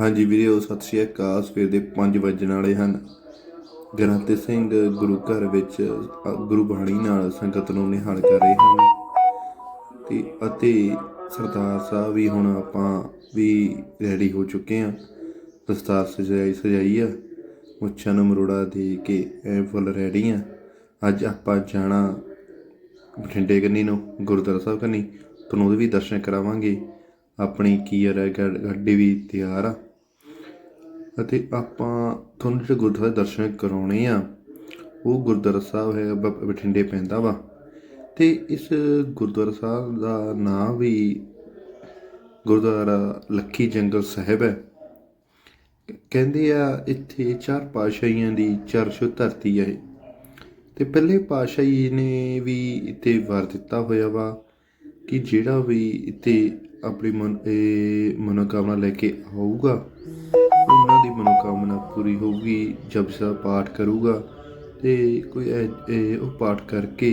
ਹਾਂਜੀ ਵੀਡੀਓ ਸਤਿ ਸ਼੍ਰੀ ਅਕਾਲ। ਸਵੇਰ ਦੇ 5 ਵਜਣ ਵਾਲੇ ਹਨ। ਗ੍ਰੰਥ ਸਿੰਘ ਗੁਰੂ ਘਰ ਵਿੱਚ ਗੁਰੂ ਬਾਣੀ ਨਾਲ ਸੰਗਤ ਨੂੰ ਨਿਹਾਲ ਕਰ ਰਹੇ ਹਨ। ਤੇ ਅਤੇ ਸਰਦਾਰ ਸਾਹਿਬ ਵੀ ਹੁਣ ਆਪਾਂ ਵੀ ਰੈਡੀ ਹੋ ਚੁੱਕੇ ਆ ਦਸਤਾਰ ਸਜਾਈ ਸਜਾਈ ਆ। ਮੁੱਛਾਂ ਨੂੰ ਮਰੋੜਾ ਦੇ ਕੇ ਐ ਫੁੱਲ ਰੈਡੀ ਆ। ਅੱਜ ਆਪਾਂ ਜਾਣਾ ਬਠਿੰਡੇ ਕੰਨੀ ਨੂੰ, ਗੁਰਦੁਆਰਾ ਸਾਹਿਬ ਕੰਨੀ। ਤੁਹਾਨੂੰ ਉਹਦੇ ਵੀ ਦਰਸ਼ਨ ਕਰਾਵਾਂਗੇ। ਆਪਣੀ ਕੀ ਹੈ ਗੱਡ- ਗੱਡੀ ਵੀ ਤਿਆਰ ਆ। ਅਤੇ ਆਪਾਂ ਤੁਹਾਨੂੰ ਜਿਹੜੇ ਗੁਰਦੁਆਰਾ ਦਰਸ਼ਨ ਕਰਾਉਣੇ ਆ, ਉਹ ਗੁਰਦੁਆਰਾ ਸਾਹਿਬ ਹੈ, ਬ- ਬਠਿੰਡੇ ਪੈਂਦਾ ਵਾ ਤੇ ਇਸ ਗੁਰਦੁਆਰਾ ਸਾਹਿਬ ਦਾ ਨਾਂ ਵੀ ਗੁਰਦੁਆਰਾ ਲੱਖੀ ਜੰਗਲ ਸਾਹਿਬ ਹੈ ਕਹਿੰਦੇ ਆ, ਇੱਥੇ ਚਾਰ ਪਾਤਸ਼ਾਹੀਆਂ ਦੀ ਚਰਚ ਧਰਤੀ ਹੈ ਇਹ। ਤੇ ਪਹਿਲੇ ਪਾਤਸ਼ਾਹੀ ਨੇ ਵੀ ਇੱਥੇ ਵਰ ਦਿੱਤਾ ਹੋਇਆ ਵਾ ਕਿ ਜਿਹੜਾ ਵੀ ਇੱਥੇ ਆਪਣੀ ਮਨ, ਇਹ ਮਨੋਕਾਮਨਾ ਲੈ ਕੇ ਆਊਗਾ ਪੂਰੀ ਹੋਊਗੀ ਜਪਜੀ ਸਾਹਿਬ ਪਾਠ ਕਰੂਗਾ ਤੇ ਕੋਈ ਉਹ ਪਾਠ ਕਰਕੇ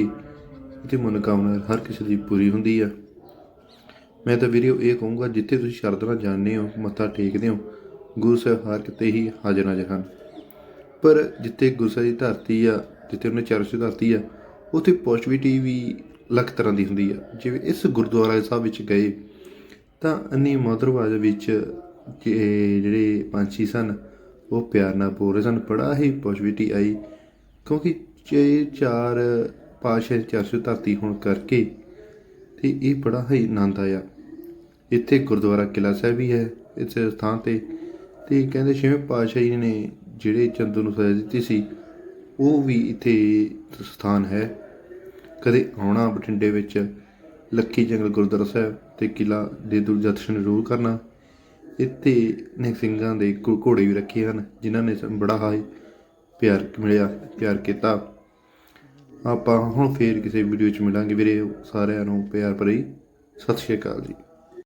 ਤੇ ਮਨੋਕਾਮਨਾ ਹਰ ਕਿਸੇ ਦੀ ਪੂਰੀ ਹੁੰਦੀ ਆ। ਮੈਂ ਤਾਂ ਵੀਡੀਓ ਇਹ ਕਹੂੰਗਾ, ਜਿੱਥੇ ਤੁਸੀਂ ਸ਼ਰਧਾ ਨਾਲ ਜਾਂਦੇ ਹੋ, ਮੱਥਾ ਟੇਕਦੇ ਹੋ, ਗੁਰੂ ਸਾਹਿਬ ਹਰ ਕਿਤੇ ਹੀ ਹਾਜ਼ਰ ਨਾਜ਼ਰ ਹਨ। ਪਰ ਜਿੱਥੇ ਗੁਰੂ ਸਾਹਿਬ ਦੀ ਧਰਤੀ ਆ, ਜਿੱਥੇ ਉਹਨੇ ਚਰਚ ਧਰਤੀ ਆ, ਉੱਥੇ ਪੋਜ਼ਿਟਿਵਿਟੀ ਵੀ ਲੱਖ ਤਰ੍ਹਾਂ ਦੀ ਹੁੰਦੀ ਆ। ਜਿਵੇਂ ਇਸ ਗੁਰਦੁਆਰਾ ਸਾਹਿਬ ਵਿੱਚ ਗਏ, ਤਾਂ ਅੰਨੀ ਮਧੁਰਵਾਜ ਵਿੱਚ ਜਿਹੜੇ ਪੰਛੀ ਸਨ ਉਹ ਪਿਆਰ ਨਾਲ ਬੋਲ ਰਹੇ ਸਨ। ਬੜਾ ਹੀ ਪੋਜ਼ਿਟਿਵਿਟੀ ਆਈ, ਕਿਉਂਕਿ ਜੇ ਚਾਰ ਪਾਸ਼ਾ ਚਰਚ ਦੀ ਧਰਤੀ ਹੋਣ ਕਰਕੇ ਤੇ ਇਹ ਬੜਾ ਹੀ ਆਨੰਦ ਆਇਆ। ਇੱਥੇ ਗੁਰਦੁਆਰਾ ਕਿਲਾ ਸਾਹਿਬ ਵੀ ਹੈ ਇਸ ਸਥਾਨ ਤੇ। ਤੇ ਕਹਿੰਦੇ ਛੇਵੇਂ ਪਾਤਸ਼ਾਹ ਜੀ ਨੇ ਜਿਹੜੇ ਚੰਦੂ ਨੂੰ ਸਜ਼ਾ ਦਿੱਤੀ ਸੀ, ਉਹ ਵੀ ਇੱਥੇ ਸਥਾਨ ਹੈ। ਕਦੇ ਆਉਣਾ ਬਠਿੰਡੇ ਵਿੱਚ ਲੱਖੀ ਜੰਗਲ ਗੁਰਦੁਆਰਾ ਸਾਹਿਬ ਤੇ ਕਿਲਾ ਦੇ ਦੂਰ ਦਰਸ਼ਨ ਜ਼ਰੂਰ ਕਰਨਾ। ਇੱਥੇ ਨੇ ਸਿੰਘਾਂ ਦੇ ਘੋ- ਘੋੜੇ ਵੀ ਰੱਖੇ ਹਨ, ਜਿਨ੍ਹਾਂ ਨੇ ਸਾਨੂੰ ਬੜਾ ਹਾਈ ਪਿਆਰ ਮਿਲਿਆ, ਪਿਆਰ ਕੀਤਾ। ਆਪਾਂ ਹੁਣ ਫੇਰ ਕਿਸੇ ਵੀਡੀਓ 'ਚ ਮਿਲਾਂਗੇ। ਵੀਰੇ, ਸਾਰਿਆਂ ਨੂੰ ਪਿਆਰ ਭਰੀ ਸਤਿ ਸ਼੍ਰੀ ਅਕਾਲ ਜੀ।